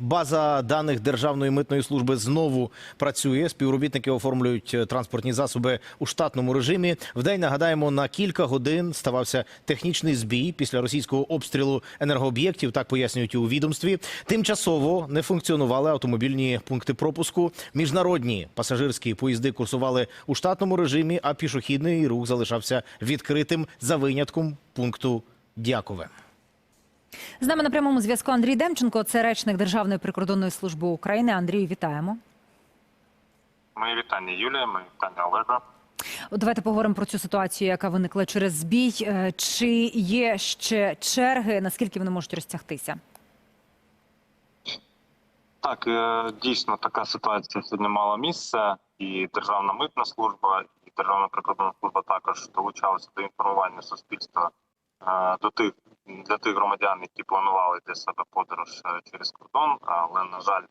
База даних Державної митної служби знову працює. Співробітники оформлюють е, транспортні засоби у штатному режимі. Вдень нагадаємо, на кілька годин ставався технічний збій після російського обстрілу енергооб'єктів. Так пояснюють у відомстві. Тимчасово не функціонували автомобільні пункти пропуску. Міжнародні пасажирські поїзди курсували у штатному режимі, а пішохідний рух залишався відкритим за винятком пункту Дякове. З нами на прямому зв'язку Андрій Демченко, це речник Державної прикордонної служби України. Андрію, вітаємо. Мої вітання, Юлія, мої вітання Олега. Давайте поговоримо про цю ситуацію, яка виникла через збій. Е, Чи є ще черги? Наскільки вони можуть розтягтися? Так, е, дійсно така ситуація сьогодні мала місце, і Державна митна служба, і Державна прикордонна служба також долучалися до інформування суспільства до тих для тих громадян, які планували для себе подорож е, через кордон. Але на жаль,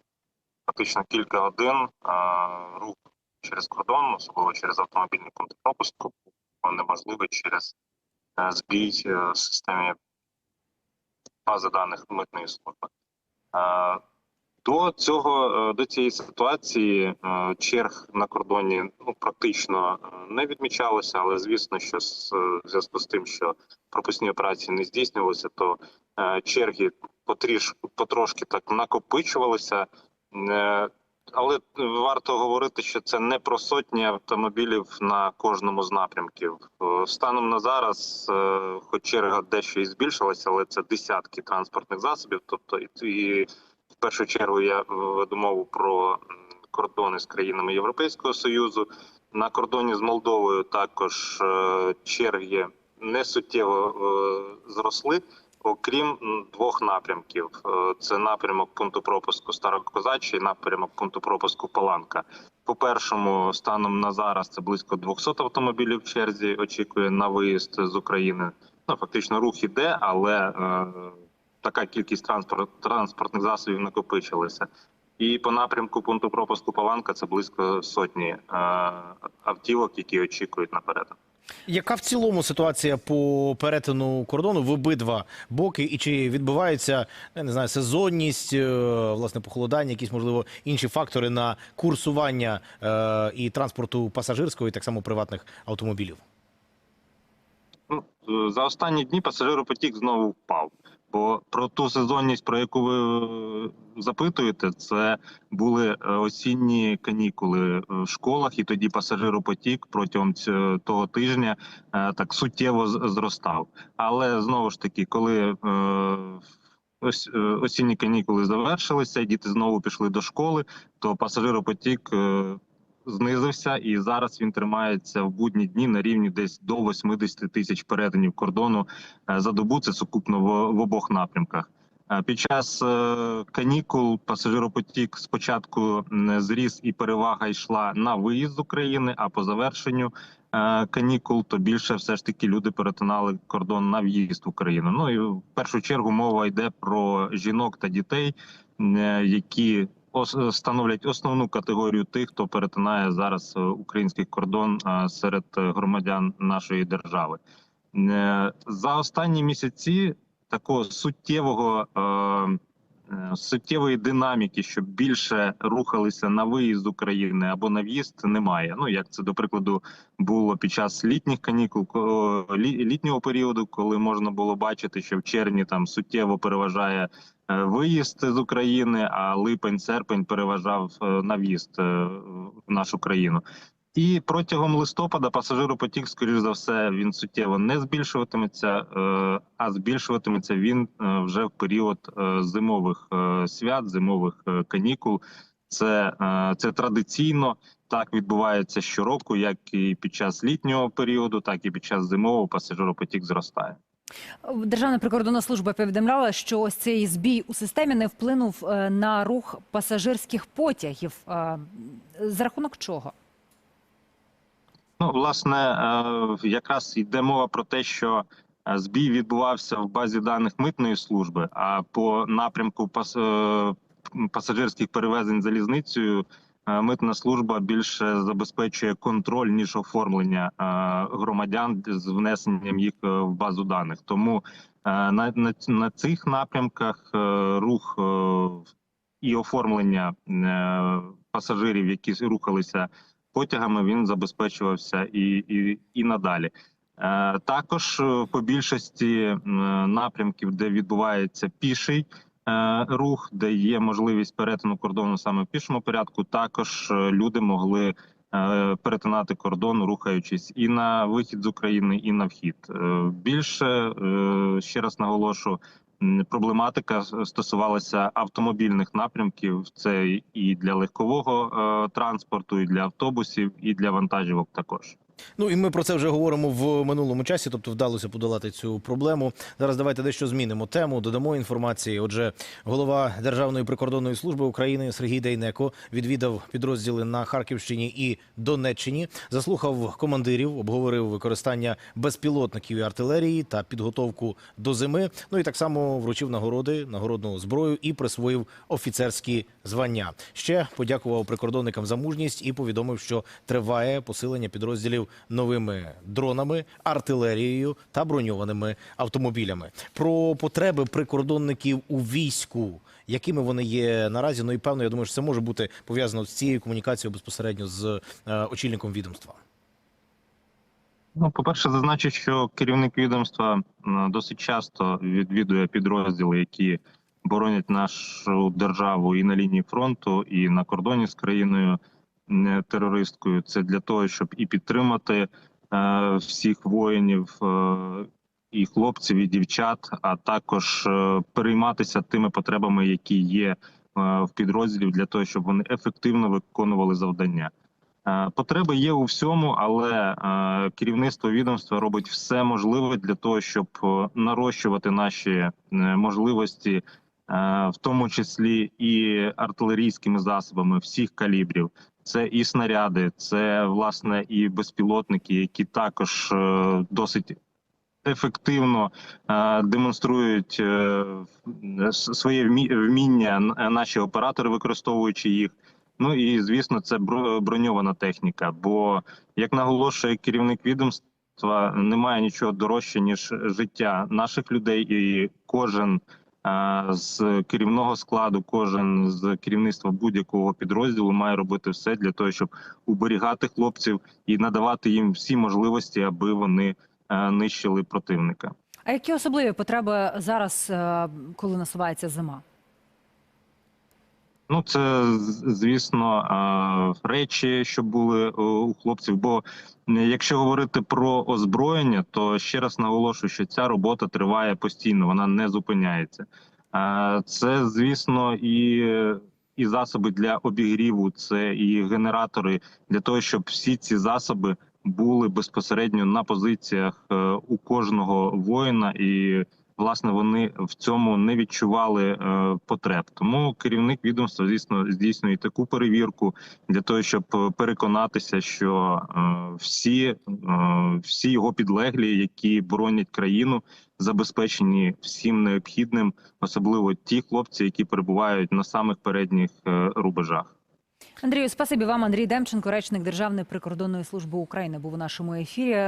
фактично кілька годин рух через кордон, особливо через автомобільні пункти пропуску, неможливий через е, збій е, в системі бази даних митної служби. До цього до цієї ситуації черг на кордоні ну практично не відмічалося, але звісно, що е, в зв'язку з тим, що пропускні операції не здійснювалися, то е, черги потріш потрошки так накопичувалися. Е, Але варто говорити, що це не про сотні автомобілів на кожному з напрямків. Станом на зараз, хоч черга дещо і збільшилася, але це десятки транспортних засобів. Тобто і в першу чергу я веду мову про кордони з країнами Європейського союзу. На кордоні з Молдовою також е, черги не суттєво е, зросли, окрім двох напрямків: Е, це напрямок пункту пропуску Старокозачий, напрямок пункту пропуску Паланка. По першому станом на зараз це близько 200 автомобілів в черзі. Очікує на виїзд з України. Ну фактично рух іде, але е, така кількість транспорт, транспортних засобів накопичилася. І по напрямку пункту пропуску Паланка це близько сотні е, автівок, які очікують на перетин. Яка в цілому ситуація по перетину кордону в обидва боки, і чи відбувається я не знаю сезонність, е, власне похолодання, якісь можливо інші фактори на курсування е, і транспорту пасажирського і так само приватних автомобілів? Ну, е, за останні дні пасажиропотік знову впав. Бо про ту сезонність, про яку ви е, запитуєте, це були е, осінні канікули в школах, і тоді пасажиропотік протягом того тижня так суттєво зростав. Але знову ж таки, коли осінні канікули завершилися, діти знову пішли до школи, то пасажиропотік знизився, і зараз він тримається в будні дні на рівні десь до 80 тисяч перетинів кордону е, за добу. Це сукупно в, обох напрямках. Е, Під час е, канікул пасажиропотік спочатку зріс і перевага йшла на виїзд з України, а по завершенню канікул то більше все ж таки люди перетинали кордон на в'їзд в Україну. Ну і в першу чергу мова йде про жінок та дітей, які становлять основну категорію тих, хто перетинає зараз е, український кордон е, серед е, громадян нашої держави. За останні місяці такого суттєвого суттєвої динаміки, щоб більше рухалися на виїзд з України або на в'їзд, немає. Ну як це до прикладу було під час літніх канікул, літнього періоду, коли можна було бачити, що в червні там суттєво переважає виїзд з України, а липень-серпень переважав е, на в'їзд е, в нашу країну. І протягом листопада пасажиропотік, скоріш за все, він суттєво не збільшуватиметься, е, а збільшуватиметься він е, вже в період е, зимових е, свят, зимових е, канікул. Це, е, це традиційно так відбувається щороку, як і під час літнього періоду, так і під час зимового пасажиропотік зростає. Державна прикордонна служба повідомляла, що ось цей збій у системі не вплинув е, на рух пасажирських потягів. Е, За рахунок чого? Ну, власне, е, якраз йде мова про те, що збій відбувався в базі даних митної служби, а по напрямку пасажирських перевезень залізницею митна служба більше забезпечує контроль ніж оформлення е, громадян з внесенням їх е, в базу даних. Тому е, на, на, на цих напрямках е, рух е, і оформлення е, пасажирів, які рухалися потягами, він забезпечувався і, і, і надалі. Е, Також е, по більшості е, напрямків, де відбувається піший е, рух, де є можливість перетину кордону саме в пішому порядку, також е, люди могли е, перетинати кордон, рухаючись і на вихід з України, і на вхід. Е, Більше е, ще раз наголошу. Проблематика стосувалася автомобільних напрямків. Це і для легкового е, транспорту, і для автобусів, і для вантажівок також. Ну і ми про це вже говоримо в минулому часі, тобто вдалося подолати цю проблему. Зараз давайте дещо змінимо тему, додамо інформації. Отже, голова Державної прикордонної служби України Сергій Дейнеко відвідав підрозділи на Харківщині і Донеччині, заслухав командирів, обговорив використання безпілотників і артилерії та підготовку до зими. Ну і так само вручив нагороди, нагородну зброю і присвоїв офіцерські звання. Ще подякував прикордонникам за мужність і повідомив, що триває посилення підрозділів новими дронами, артилерією та броньованими автомобілями. Про потреби прикордонників у війську, якими вони є наразі. Ну і певно, я думаю, що це може бути пов'язано з цією комунікацією безпосередньо з е, очільником відомства. Ну, по-перше, зазначу, що керівник відомства досить часто відвідує підрозділи, які боронять нашу державу і на лінії фронту, і на кордоні з країною терористкою. Це для того, щоб і підтримати е, всіх воїнів, е, і хлопців, і дівчат, а також е, перейматися тими потребами, які є е, в підрозділів, для того, щоб вони ефективно виконували завдання. Е, Потреби є у всьому, але е, керівництво відомства робить все можливе для того, щоб е, нарощувати наші е, можливості, е, в тому числі і артилерійськими засобами всіх калібрів. Це і снаряди, це власне і безпілотники, які також е, досить ефективно е, демонструють е, своє вмі- вміння наші оператори, використовуючи їх. Ну і звісно, це бро- броньована техніка. Бо як наголошує керівник відомства, немає нічого дорожче ніж життя наших людей, і кожен з керівного складу, кожен з керівництва будь-якого підрозділу має робити все для того, щоб уберігати хлопців і надавати їм всі можливості, аби вони е, нищили противника. А які особливі потреби зараз, е, коли насувається зима? Ну, це звісно речі, що були е, у хлопців. Бо е, якщо говорити про озброєння, то ще раз наголошую, що ця робота триває постійно, вона не зупиняється. Це, звісно, і, і засоби для обігріву, це і генератори для того, щоб всі ці засоби були безпосередньо на позиціях е, у кожного воїна і власне вони в цьому не відчували е, потреб. Тому керівник відомства, звісно, здійснює таку перевірку для того, щоб е, переконатися, що е, всі, всі його підлеглі, які боронять країну, забезпечені всім необхідним, особливо ті хлопці, які перебувають на самих передніх рубежах. Андрію, спасибі вам. Андрій Демченко, речник Державної прикордонної служби України, був у нашому ефірі.